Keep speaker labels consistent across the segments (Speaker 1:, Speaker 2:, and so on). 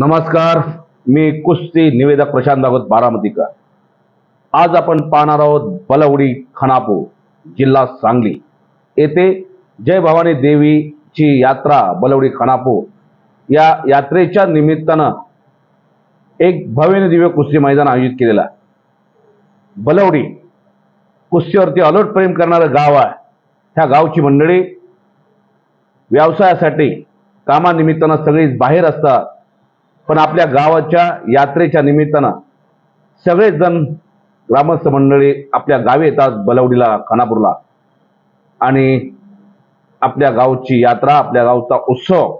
Speaker 1: नमस्कार मी कुस्ती निवेदक प्रशांत भागवत बारामतीकर. आज आपण पाहणार आहोत बलवडी खानापूर जिल्हा सांगली. येथे जय भवानी देवीची यात्रा बलवडी खानापूर. या यात्रेच्या निमित्तानं एक भव्य दिव्य कुस्ती मैदान आयोजित केलेलं आहे. बलवडी कुस्तीवरती अलोट प्रेम करणारं गाव आहे. ह्या गावची मंडळी व्यवसायासाठी कामानिमित्तानं सगळीच बाहेर असतात. पण आपल्या गावाच्या यात्रेच्या निमित्तानं सगळेच जण ग्रामस्थ मंडळी आपल्या गावी येतात बलवडीला खानापूरला. आणि आपल्या गावची यात्रा आपल्या गावचा उत्सव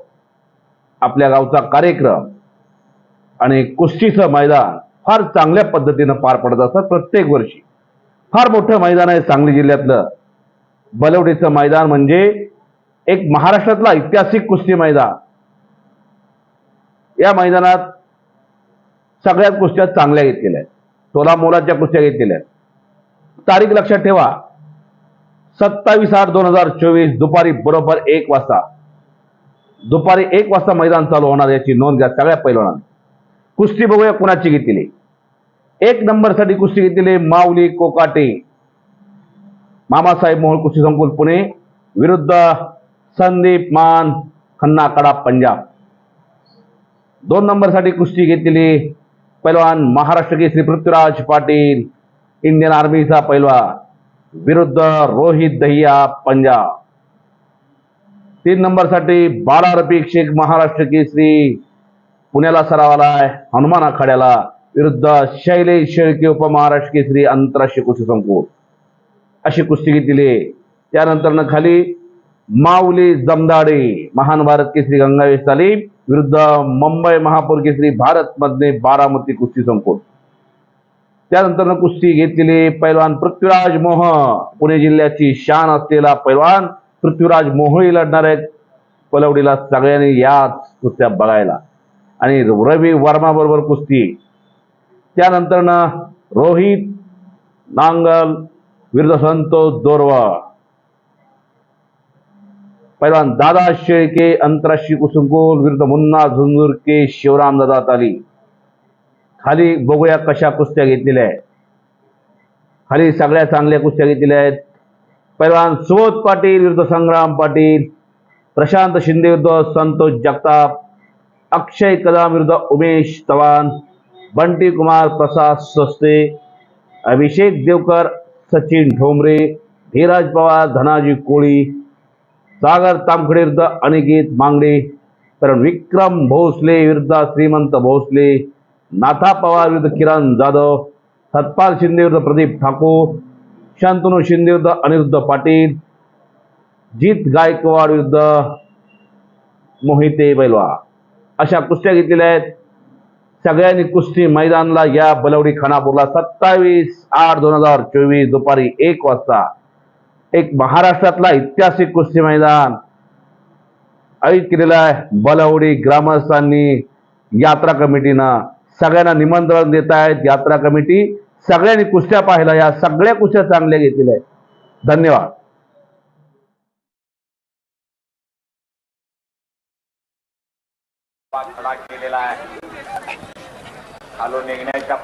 Speaker 1: आपल्या गावचा कार्यक्रम आणि कुस्तीचं मैदान फार चांगल्या पद्धतीनं पार पडत असतात प्रत्येक वर्षी. फार मोठं मैदान आहे सांगली जिल्ह्यातलं. बलवडीचं मैदान म्हणजे एक महाराष्ट्रातला ऐतिहासिक कुस्ती मैदान. या मैदानात सगळ्याच कुस्त्या चांगल्या घेतलेल्या आहेत. तोला मोलाच्या कुस्त्या घेतलेल्या आहेत. तारीख लक्षात ठेवा. सत्तावीस आठ दोन हजार चोवीस दुपारी बरोबर एक वाजता. दुपारी एक वाजता मैदान चालू होणार याची नोंद घ्या सगळ्या पैलवानांनी. कुस्ती बघूया कुणाची घेतलेली. एक नंबरसाठी कुस्ती घेतलेली माऊली कोकाटे. मामासाहेब मोहोळ कुस्ती संकुल पुणे. विरुद्ध संदीप मान खन्ना कडा पंजाब. दोन नंबरसाठी कुस्ती घेतलेली पैलवान महाराष्ट्र केसरी पृथ्वीराज पाटील इंडियन आर्मीचा पैलवान विरुद्ध रोहित दहिया पंजाब. तीन नंबरसाठी बाला रफिक शेख महाराष्ट्र केसरी पुण्याला सरावाला हनुमान आखाड्याला विरुद्ध शैलेश शेळके उपमहाराष्ट्र केसरी आंतरराष्ट्रीय कुस्ती संकुल. अशी कुस्ती घेतली त्यानंतर खाली माऊली जमदाडे महान भारत केसरी गंगावेश तालीम विरुद्ध मुंबई महापौर केसरी भारत मधले बारामती कुस्ती संकुल. त्यानंतर कुस्ती घेतलेली पैलवान पृथ्वीराज मोह. पुणे जिल्ह्याची शान असलेला पैलवान पृथ्वीराज मोहळी लढणार आहेत. पलवडीला सगळ्यांनी याच कुस्त्या बघायला. आणि रवी वर्मा बरोबर कुस्ती. त्यानंतर रोहित नांगल विरुद्ध संतोष दोरवा पैलवान दादा शेळके अंतराशी कुसुमकोल विरुद्ध मुन्ना झुंझुरके शिवराम दादा ताली. खाली बघूया कशा कुस्त्या घेतलेल्या आहेत. खाली सगळ्या चांगल्या कुस्त्या घेतलेल्या आहेत. पैलवान सुबोध पाटील विरुद्ध संग्राम पाटील. प्रशांत शिंदे विरुद्ध संतोष जगताप. अक्षय कदम विरुद्ध उमेश चव्हाण. बंटी कुमार प्रसाद सस्ते. अभिषेक देवकर सचिन ठोंबरे. धीराज पवार धनाजी कोळी. सागर तामखडे विरुद्ध अनिकेत मांगडे तर विक्रम भोसले विरुद्ध श्रीमंत भोसले नाथा पवार विरुद्ध किरण जाधव सतपाल शिंदे विरुद्ध प्रदीप ठाकूर शांतनू शिंदे विरुद्ध अनिरुद्ध पाटील जीत गायकवाड विरुद्ध मोहिते बैलवा. अशा कुस्त्या घेतलेल्या आहेत. सगळ्यांनी कुस्ती मैदानला या बलवडी खानापूरला सत्तावीस आठ दोन हजार चोवीस दुपारी एक वाजता. एक महाराष्ट्रातला ऐतिहासिक कुस्ती मैदान आयोजित केलेलं आहे. बलवडी ग्रामस्थांनी यात्रा कमिटीनं सगळ्यांना निमंत्रण देत आहेत. यात्रा कमिटी सगळ्यांनी कुस्त्या पाहिल्या. या सगळ्या कुस्त्या चांगल्या घेतलेल्या आहेत. धन्यवाद.
Speaker 2: खडा केलेला आहे. खालून निघण्याच्या